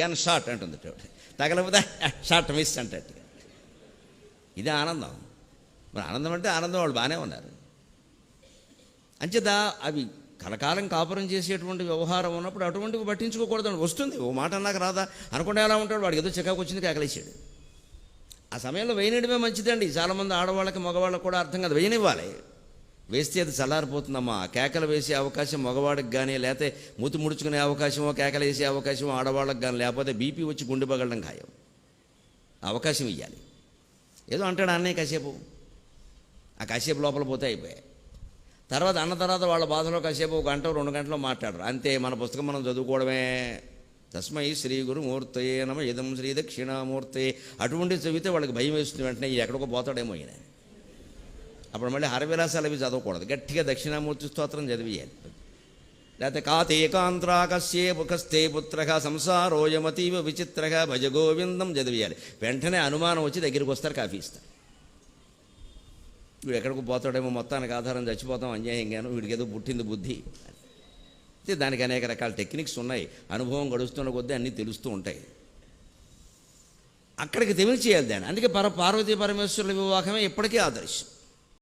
Gun shot అంటుంది చూడు. తగలకపోతే shot miss అంటే ఇది ఆనందం. మరి ఆనందం అంటే ఆనందం వాళ్ళు బాగానే ఉన్నారు. అంచేత అవి కలకాలం కాపురం చేసేటువంటి వ్యవహారం ఉన్నప్పుడు అటువంటివి పట్టించుకోకూడదు వస్తుంది. ఓ మాట అన్నాక రాదా? అనుకుంటే ఎలా ఉంటాడు? వాడికి ఏదో చికాకు వచ్చింది కేకలేసాడు ఆ సమయంలో వేయనడమే మంచిదండి. చాలామంది ఆడవాళ్ళకి మగవాళ్ళకి కూడా అర్థం కాదు. వేయనివ్వాలి. వేస్తే అది చల్లారిపోతుందమ్మా. కేకలు వేసే అవకాశం మగవాడికి కానీ లేకపోతే మూతి ముడుచుకునే అవకాశమో కేకలు వేసే అవకాశమో ఆడవాళ్ళకి కానీ లేకపోతే బీపీ వచ్చి గుండె పగలడం ఖాయం. అవకాశం ఇవ్వాలి ఏదో అంటాడు అన్నయ్య కాసేపు. ఆ కాసేపు లోపల పోతే అయిపోయాయి. తర్వాత అన్న తర్వాత వాళ్ళ బాధలో కాసేపు ఒక గంట రెండు గంటలో మాట్లాడరు. అంతే మన పుస్తకం మనం చదువుకోవడమే. తస్మై శ్రీ గురుమూర్తయే నమ ఇదం శ్రీ దక్షిణామూర్తి అటువంటి చదివితే వాళ్ళకి భయం వేస్తుంది వెంటనే. ఎక్కడికో పోతాడేమో ఈయన. అప్పుడు మళ్ళీ హరవిలాసాలు అవి చదవకూడదు. గట్టిగా దక్షిణామూర్తి స్తోత్రం చదివేయాలి. లేకపోతే కాతేకాంత్రాకస్యే ముఖస్థే పుత్రగా సంసారోయమతీవ విచిత్రగా భజ గోవిందం చదివేయాలి. వెంటనే అనుమానం వచ్చి దగ్గరికి వస్తారు కాఫీ ఇస్తారు. వీడు ఎక్కడికి పోతాడేమో మొత్తానికి ఆధారం చచ్చిపోతాం అన్యాయంగాను వీడికి ఏదో పుట్టింది బుద్ధి. అయితే దానికి అనేక రకాల టెక్నిక్స్ ఉన్నాయి. అనుభవం గడుస్తున్న కొద్దీ అన్నీ తెలుస్తూ ఉంటాయి. అక్కడికి తెలియచేయాలి దాన్ని. అందుకే పర పార్వతీ పరమేశ్వరుల వివాహమే ఇప్పటికీ ఆదర్శం.